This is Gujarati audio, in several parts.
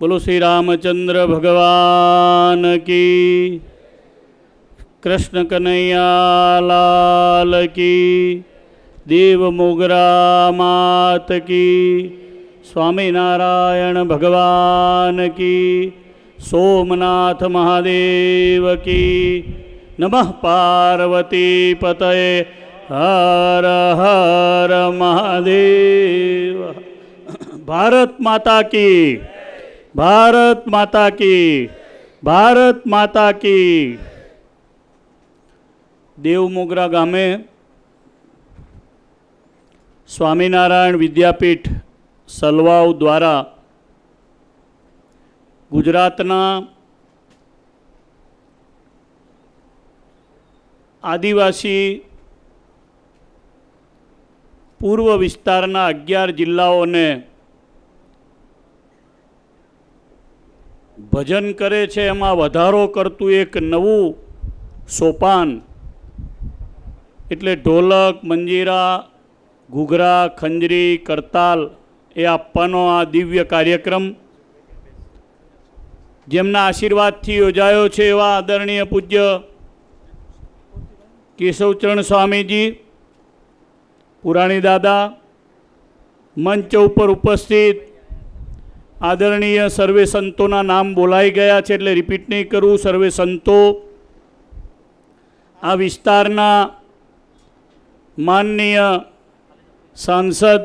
બોલો શ્રી રામચંદ્ર ભગવાન કી. કૃષ્ણ કનૈયા લાલ કી. દેવ મોગરા માત કી. સ્વામિનારાયણ ભગવાન કી. સોમનાથ મહાદેવ કી. નમઃ પાર્વતી પતયે હર હર મહાદેવ. ભારત માતા કી. ભારત માતા કી, ભારત માતા કી. દેવમોગરા ગામે સ્વામિનારાયણ વિદ્યાપીઠ સલવાવ દ્વારા ગુજરાતના આદિવાસી પૂર્વ વિસ્તારના અગિયાર જિલ્લાઓને ભજન કરે છે, એમાં વધારો કરતું એક નવું સોપાન. એટલે ઢોલક, મંજીરા, ઘૂઘરા, ખંજરી, કરતાલ, એ આપવાનો આ દિવ્ય કાર્યક્રમ. જેમના આશીર્વાદથી યોજાયો છે એવા આદરણીય પૂજ્ય કેશવચરણ સ્વામીજી, પુરાણી દાદા, મંચ ઉપર ઉપસ્થિત આદરણીય સર્વે સંતોના નામ બોલાઈ ગયા છે એટલે રિપીટ નહીં કરું. સર્વે સંતો, આ વિસ્તારના માનનીય સાંસદ,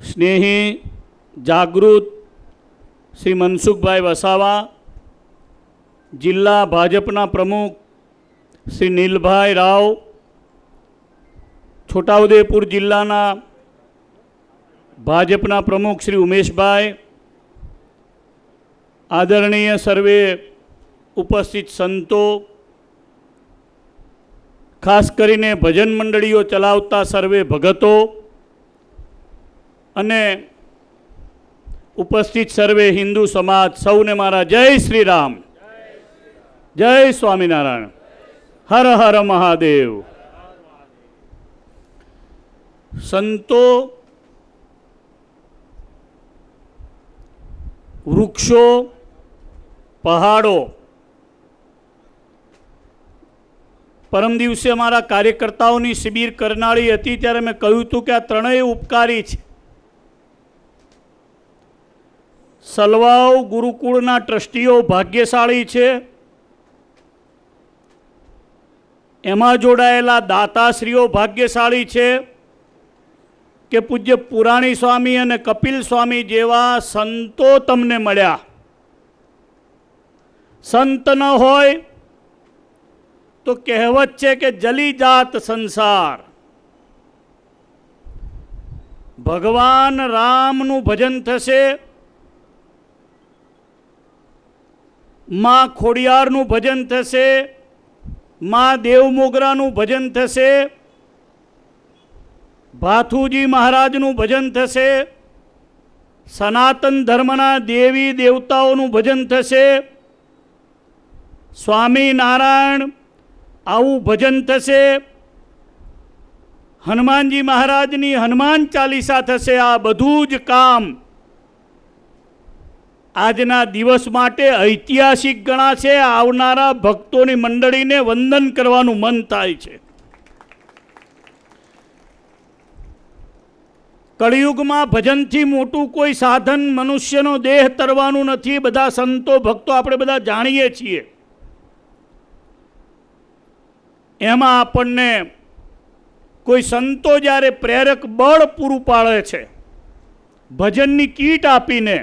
સ્નેહી, જાગૃત શ્રી મનસુખભાઈ વસાવા, જિલ્લા ભાજપના પ્રમુખ શ્રી નીલભાઈ રાવ, છોટાઉદેપુર જિલ્લાના ભાજપના પ્રમુખ શ્રી ઉમેશભાઈ આદરણીય સર્વે ઉપસ્થિત સંતો, ખાસ કરીને ભજન મંડળીઓ ચલાવતા સર્વે ભગતો અને ઉપસ્થિત સર્વે હિન્દુ સમાજ સૌને મારા જય શ્રી રામ. જય સ્વામિનારાયણ. હર હર મહાદેવ. સંતો વૃક્ષો, પહાડો. પરમ દિવસે અમારા કાર્યકર્તાઓની શિબિર કરનારી હતી ત્યારે મેં કહ્યું હતું કે આ ત્રણેય ઉપકારી છે. સલવાઓ ગુરુકુળના ટ્રસ્ટીઓ ભાગ્યશાળી છે. એમાં જોડાયેલા દાતાશ્રીઓ ભાગ્યશાળી છે. કે પૂજ્ય પુરાણી સ્વામી અને કપિલ સ્વામી જેવા સંતો તમને મળ્યા. સંત ન હોય તો કહેવત છે કે જલી જાત સંસાર. ભગવાન રામનું ભજન થશે, માં ખોડિયારનું ભજન થશે, માં દેવમોગરાનું ભજન થશે ભાથુજી મહારાજનું ભજન થશે. સનાતન ધર્મના દેવી દેવતાઓનું ભજન થશે. સ્વામિનારાયણ આવું ભજન થશે. હનુમાનજી મહારાજની હનુમાન ચાલીસા થશે આ બધું જ કામ. આજના દિવસ માટે ઐતિહાસિક ગણાશે. આવનારા ભક્તોની મંડળીને વંદન કરવાનું મન થાય છે. કળિયુગમાં ભજનથી મોટું કોઈ સાધન મનુષ્યનો દેહ તરવાનું નથી. બધા સંતો, ભક્તો આપણે બધા જાણીએ છીએ. એમાં આપણને કોઈ સંતો જ્યારે પ્રેરક બળ પૂરું પાડે છે, ભજનની કીટ આપીને,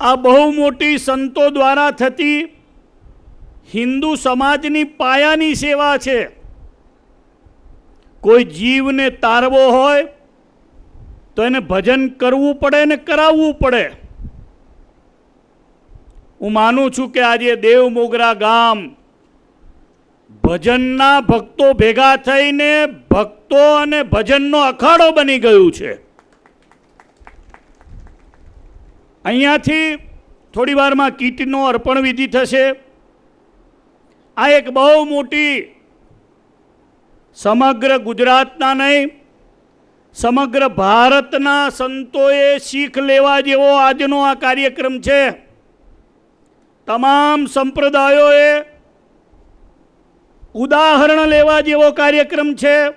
આ બહુ મોટી સંતો દ્વારા થતી હિન્દુ સમાજની પાયાની સેવા છે. કોઈ જીવને તારવો હોય, તો એને ભજન કરવું પડે ને કરાવવું પડે. હું માનું છું કે આજે દેવ મોગરા ગામ ભજનના ભક્તો ભેગા થઈને ભક્તો અને ભજનનો અખાડો બની ગયું છે. અહીંયાથી થોડી વારમાં કીટનો અર્પણ વિધિ થશે. આ એક બહુ મોટી સમગ્ર ગુજરાતના નહીં, સમગ્ર ભારતના સંતોએ શીખ લેવા જેવો આજનો આ કાર્યક્રમ છે. તમામ સંપ્રદાયોએ ઉદાહરણ લેવા જેવો કાર્યક્રમ છે.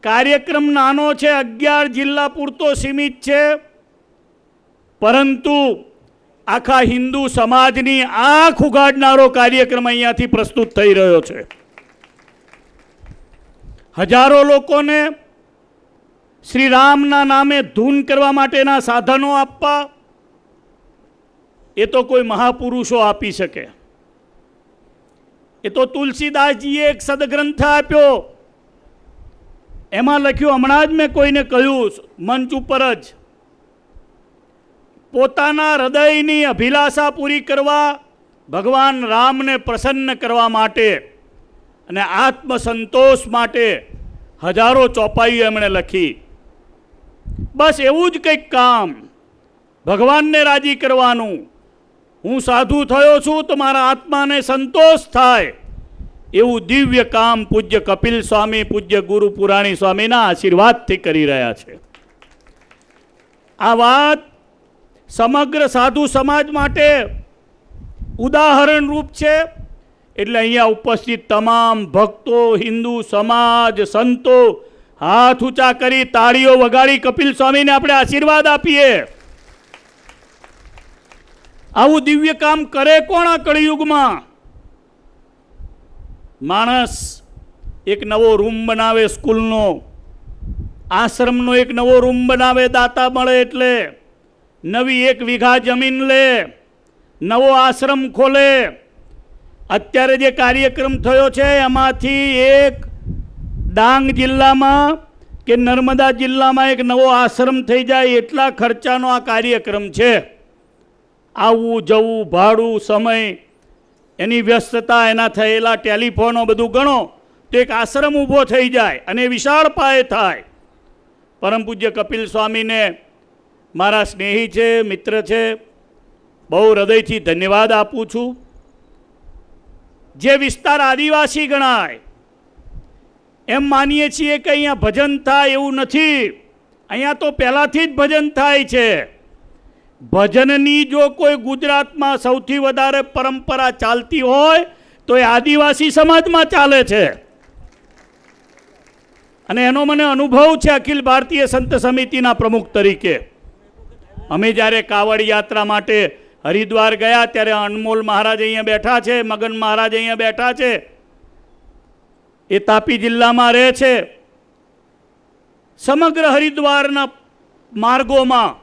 કાર્યક્રમ નાનો છે, અગિયાર જિલ્લા પૂરતો સીમિત છે. પરંતુ આખા હિન્દુ સમાજની આંખ ઉગાડનારો કાર્યક્રમ અહીંયાથી પ્રસ્તુત થઈ રહ્યો છે. હજારો લોકોને શ્રી રામના નામે ધૂન કરવા માટેના સાધનો આપવા, એ તો કોઈ મહાપુરુષો આપી શકે. એ તો તુલસીદાસજીએ એક સદગ્રંથ આપ્યો. એમાં લખ્યું, હમણાં જ મેં કોઈને કહ્યું, મંચ ઉપર જ, પોતાના હૃદયની અભિલાષા પૂરી કરવા, ભગવાન રામને પ્રસન્ન કરવા માટે અને આત્મસંતોષ માટે હજારો ચોપાઈઓ એમણે લખી. બસ એવું જ કંઈક કામ. ભગવાનને રાજી કરવાનું. હું સાધુ થયો છું તો મારા આત્માને સંતોષ થાય. એવું દિવ્ય કામ પૂજ્ય કપિલ સ્વામી, પૂજ્ય ગુરુ પુરાણી સ્વામીના આશીર્વાદથી કરી રહ્યા છે. આ વાત સમગ્ર સાધુ સમાજ માટે ઉદાહરણરૂપ છે. એટલે અહીંયા ઉપસ્થિત તમામ ભક્તો, હિન્દુ સમાજ, સંતો, હાથ ઊંચા કરી તાળીઓ વગાડી કપિલ સ્વામીને આપણે આશીર્વાદ આપીએ. આવું દિવ્ય કામ કરે કોણ આ કળિયુગમાં? માણસ એક નવો રૂમ બનાવે સ્કૂલનો. આશ્રમનો એક નવો રૂમ બનાવે, દાતા મળે એટલે. નવી એક વીઘા જમીન લે. નવો આશ્રમ ખોલે. અત્યારે જે કાર્યક્રમ થયો છે, એમાંથી એક ડાંગ જિલ્લામાં કે નર્મદા જિલ્લામાં એક નવો આશ્રમ થઈ જાય એટલા ખર્ચાનો આ કાર્યક્રમ છે. આવવું, જવું, ભાડું, સમય, એની વ્યસ્તતા, એના થયેલા ટેલિફોનો બધું ગણો, તો એક આશ્રમ ઊભો થઈ જાય અને વિશાળ પાયે થાય. પરમ પૂજ્ય કપિલ સ્વામીને મારા સ્નેહી છે, મિત્ર છે, બહુ હૃદયથી ધન્યવાદ આપું છું. જે વિસ્તાર આદિવાસી ગણાય, એમ માનીએ છીએ કે અહીંયા ભજન થાય એવું નથી. અહીંયા તો પહેલાંથી જ ભજન થાય છે. ભજનની જો કોઈ ગુજરાતમાં સૌથી વધારે પરંપરા ચાલતી હોય, તો એ આદિવાસી સમાજમાં ચાલે છે. અને એનો મને અનુભવ છે અખિલ ભારતીય સંત સમિતિના પ્રમુખ તરીકે. અમે જ્યારે કાવડ યાત્રા માટે હરિદ્વાર ગયા ત્યારે અનમોલ મહારાજ અહીંયા બેઠા છે, મગન મહારાજ અહીંયા બેઠા છે. એ તાપી જિલ્લામાં રહે છે. સમગ્ર હરિદ્વારના માર્ગોમાં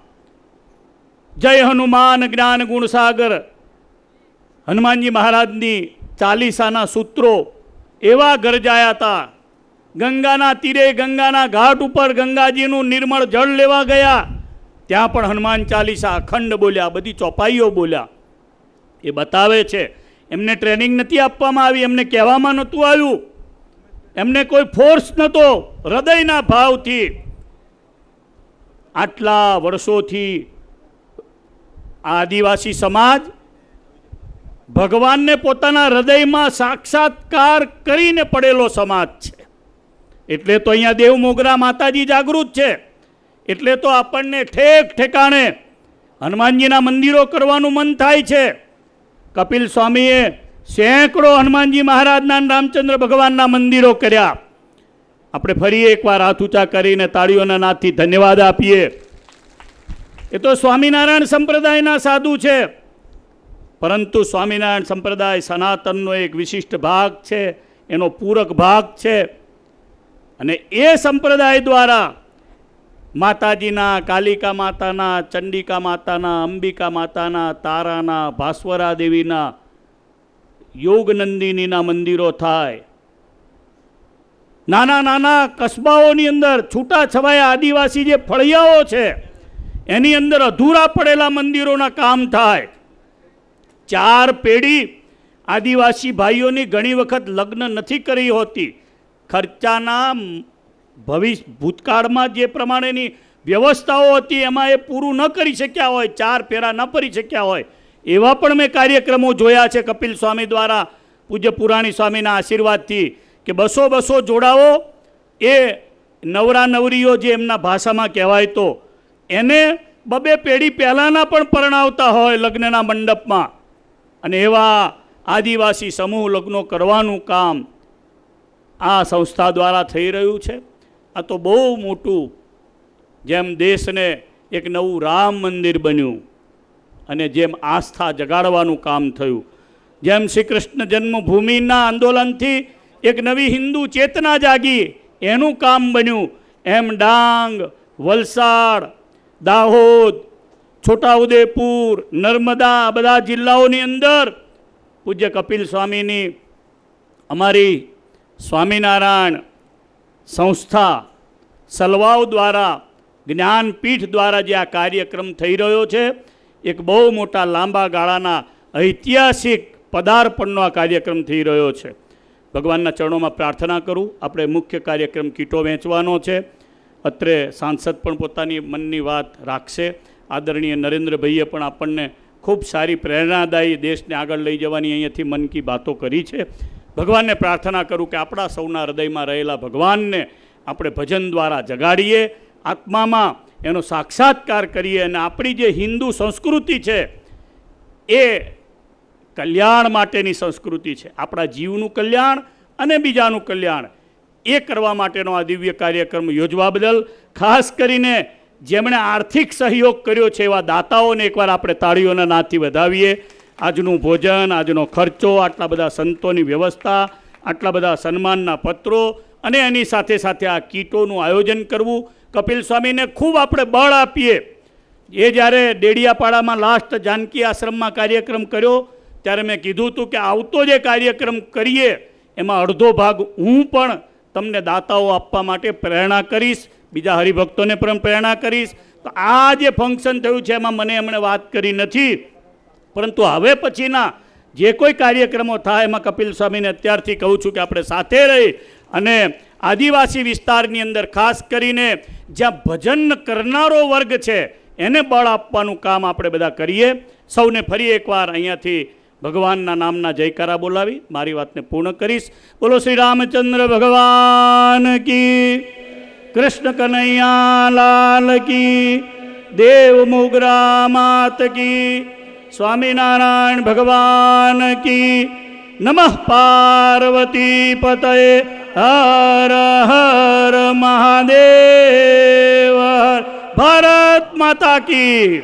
જય હનુમાન જ્ઞાન ગુણસાગર હનુમાનજી મહારાજની ચાલીસાના સૂત્રો એવા ગરજાયા હતા. ગંગાના તીરે ગંગાના ઘાટ ઉપર ગંગાજીનું નિર્મળ જળ લેવા ગયા. ત્યાં પણ હનુમાન ચાલીસા અખંડ બોલ્યા, બધી ચોપાઈઓ બોલ્યા. એ બતાવે છે, એમને ટ્રેનિંગ નથી આપવામાં આવી, એમને કહેવામાં નહોતું આવ્યું. એમને કોઈ ફોર્સ નહોતો, હૃદયના ભાવથી. આટલા વર્ષોથી આદિવાસી સમાજ ભગવાનને પોતાના હૃદયમાં સાક્ષાત્કાર કરીને પડેલો સમાજ છે. એટલે તો અહીંયા દેવ મોગરા માતાજી જાગૃત છે. એટલે તો આપણને ઠેક ઠેકાણે હનુમાનજીના મંદિરો કરવાનું મન થાય છે. કપિલ સ્વામીએ સેંકડો હનુમાનજી મહારાજના રામચંદ્ર ભગવાનના મંદિરો કર્યા. આપણે ફરી એકવાર હાથ ઊંચા કરીને તાળીઓના નાથથી ધન્યવાદ આપીએ. એ તો સ્વામિનારાયણ સંપ્રદાયના સાધુ છે. પરંતુ સ્વામિનારાયણ સંપ્રદાય સનાતનનો એક વિશિષ્ટ ભાગ છે, એનો પૂરક ભાગ છે. અને એ સંપ્રદાય દ્વારા માતાજીના, કાલિકા માતાના, ચંડિકા માતાના, અંબિકા માતાના, તારાના, ભાસ્વરા દેવીના યોગનંદિનીના મંદિરો થાય. નાના નાના કસ્બાઓની અંદર છૂટા છવાયા આદિવાસી જે ફળિયાઓ છે, એની અંદર અધૂરા પડેલા મંદિરોના કામ થાય. ચાર પેઢી આદિવાસી ભાઈઓની ઘણી વખત લગ્ન નથી કરી હોતી. ખર્ચાના ભવિષ્ય, ભૂતકાળમાં જે પ્રમાણેની વ્યવસ્થાઓ હતી, એમાં એ પૂરું ન કરી શક્યા હોય, ચાર ફેરા ન ફરી શક્યા હોય, એવા પણ મેં કાર્યક્રમો જોયા છે કપિલ સ્વામી દ્વારા, પૂજ્ય પુરાણી સ્વામીના આશીર્વાદથી, કે બસો બસો જોડાઓ, એ નવરા નવરીઓ જે એમના ભાષામાં કહેવાય તો, એને બબે પેઢી પહેલાંના પણ પરણાવતા હોય લગ્નના મંડપમાં, અને એવા આદિવાસી સમૂહ લગ્નો કરવાનું કામ આ સંસ્થા દ્વારા થઈ રહ્યું છે. આ તો બહુ મોટું. જેમ દેશને એક નવું રામ મંદિર બન્યું અને જેમ આસ્થા જગાડવાનું કામ થયું. જેમ શ્રી કૃષ્ણ જન્મભૂમિના આંદોલનથી એક નવી હિન્દુ ચેતના જાગી, એનું કામ બન્યું. એમ ડાંગ, વલસાડ, દાહોદ, છોટાઉદેપુર, નર્મદા બધા જિલ્લાઓની અંદર પૂજ્ય કપિલ સ્વામીની અમારી સ્વામિનારાયણ સંસ્થા સલવાવ દ્વારા, જ્ઞાનપીઠ દ્વારા જે આ કાર્યક્રમ થઈ રહ્યો છે, એક બહુ મોટા લાંબા ગાળાના ઐતિહાસિક પદાર્પણનો આ કાર્યક્રમ થઈ રહ્યો છે. ભગવાનના ચરણોમાં પ્રાર્થના કરું, આપણે મુખ્ય કાર્યક્રમ કીટો વહેંચવાનો છે. અત્રે સાંસદ પણ પોતાની મનની વાત રાખશે. આદરણીય નરેન્દ્રભાઈએ પણ આપણને ખૂબ સારી પ્રેરણાદાયી દેશને આગળ લઈ જવાની અહીંયાથી મન કી બાતો કરી છે. ભગવાનને પ્રાર્થના કરું કે આપણા સૌના હૃદયમાં રહેલા ભગવાનને આપણે ભજન દ્વારા જગાડીએ, આત્મામાં એનો સાક્ષાત્કાર કરીએ અને આપણી જે હિન્દુ સંસ્કૃતિ છે, એ કલ્યાણ માટેની સંસ્કૃતિ છે. આપણા જીવનું કલ્યાણ અને બીજાનું કલ્યાણ, એ કરવા માટેનો આ દિવ્ય કાર્યક્રમ યોજવા બદલ ખાસ કરીને જેમણે આર્થિક સહયોગ કર્યો છે એવા દાતાઓને એકવાર આપણે તાળીઓના નાથી વધાવીએ. આજનું ભોજન, આજનો ખર્ચો, આટલા બધા સંતોની વ્યવસ્થા, આટલા બધા સન્માનના પત્રો અને એની સાથે સાથે આ કીટોનું આયોજન કરવું. કપિલ સ્વામીને ખૂબ આપણે બળ આપીએ. એ જ્યારે ડેડિયાપાડામાં લાસ્ટ જાનકી આશ્રમમાં કાર્યક્રમ કર્યો, ત્યારે મેં કીધું હતું કે આવતો જે કાર્યક્રમ કરીએ, એમાં અડધો ભાગ હું પણ તમને દાતાઓ આપવા માટે પ્રેરણા કરીશ, બીજા હરિભક્તોને પણ પ્રેરણા કરીશ. તો આ જે ફંક્શન થયું છે, એમાં મને એમણે વાત કરી નથી. પરંતુ હવે પછીના જે કોઈ કાર્યક્રમો થાય, એમાં કપિલ સ્વામીને અત્યારથી કહું છું કે આપણે સાથે રહી અને આદિવાસી વિસ્તારની અંદર ખાસ કરીને જ્યાં ભજન કરનારો વર્ગ છે, એને બળ આપવાનું કામ આપણે બધા કરીએ. સૌને ફરી એકવાર અહીંયાથી ભગવાનના નામના જયકારા બોલાવી, મારી વાતને પૂર્ણ કરીશ. બોલો શ્રી રામચંદ્ર ભગવાન કી, કૃષ્ણ કનૈયા લાલ કી, દેવ મોગરા માત કી. સ્વામિનારાયણ ભગવાન કી નમઃ પાર્વતી પતય હર હર મહાદેવ ભારત માતા કી.